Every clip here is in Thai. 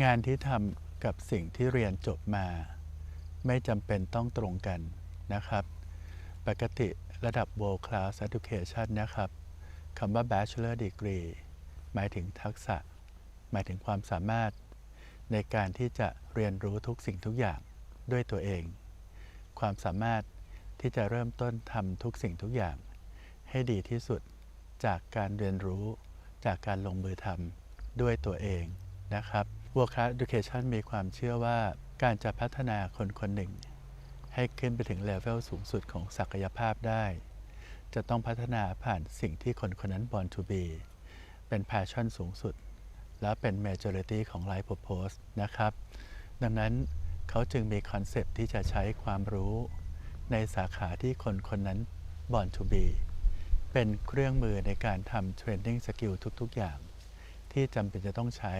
งานที่ทำกับสิ่งที่เรียนจบมา ไม่จำเป็นต้องตรงกันนะครับ ปกติระดับ world class education นะครับคำว่า bachelor degree หมายถึงทักษะ หมายถึงความสามารถ ในการที่จะเรียนรู้ทุกสิ่งทุกอย่างด้วยตัวเอง ความสามารถที่จะเริ่มต้นทำทุกสิ่งทุกอย่าง ให้ดีที่สุดจากการเรียนรู้ จากการลงมือทำด้วยตัวเองนะครับ World Class Education มีความเชื่อว่าการจะพัฒนาคนคนหนึ่ง ให้ขึ้นไปถึงเลเวลสูงสุดของศักยภาพได้ จะต้องพัฒนาผ่านสิ่งที่คนคนนั้น born to be เป็น passion สูงสุด แล้วเป็น majority ของ life purpose นะครับ ดังนั้นเขาจึงมีคอนเซปต์ที่จะใช้ความรู้ในสาขาที่คนคนนั้น born to be เป็นเครื่องมือในการทำ training skill ทุก ๆ อย่าง ที่จำเป็นจะต้องใช้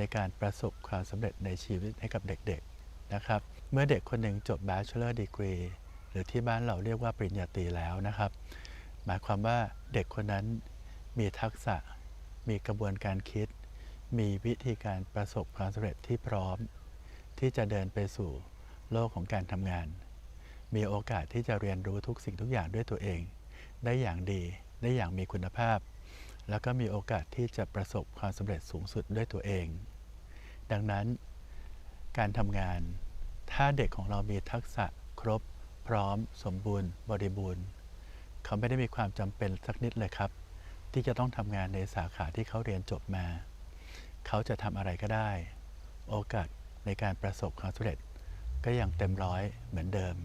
ในการประสบความสำเร็จในชีวิตให้กับเด็กๆนะครับ เมื่อเด็กคนหนึ่งจบ bachelor degree หรือที่บ้านเราเรียกว่าปริญญาตรีแล้วนะครับ หมายความว่าเด็กคนนั้นมีทักษะ มีกระบวนการคิด มีวิธีการประสบความสำเร็จที่พร้อม ที่จะเดินไปสู่โลกของการทำงาน มีโอกาสที่จะเรียนรู้ทุกสิ่งทุกอย่างด้วยตัวเอง ได้อย่างดีได้อย่างมีคุณภาพ แล้วก็มีโอกาสที่จะประสบความสำเร็จสูงสุดด้วยตัวเอง ดังนั้น การทำงาน ถ้าเด็กของเรามีทักษะครบ พร้อม สมบูรณ์ บริบูรณ์ เขาไม่ได้มีความจำเป็นสักนิดเลยครับ ที่จะต้องทำงานในสาขาที่เขาเรียนจบมา เขาจะทำอะไรก็ได้ โอกาสในการประสบความสำเร็จ ก็ยังเต็มร้อยเหมือนเดิม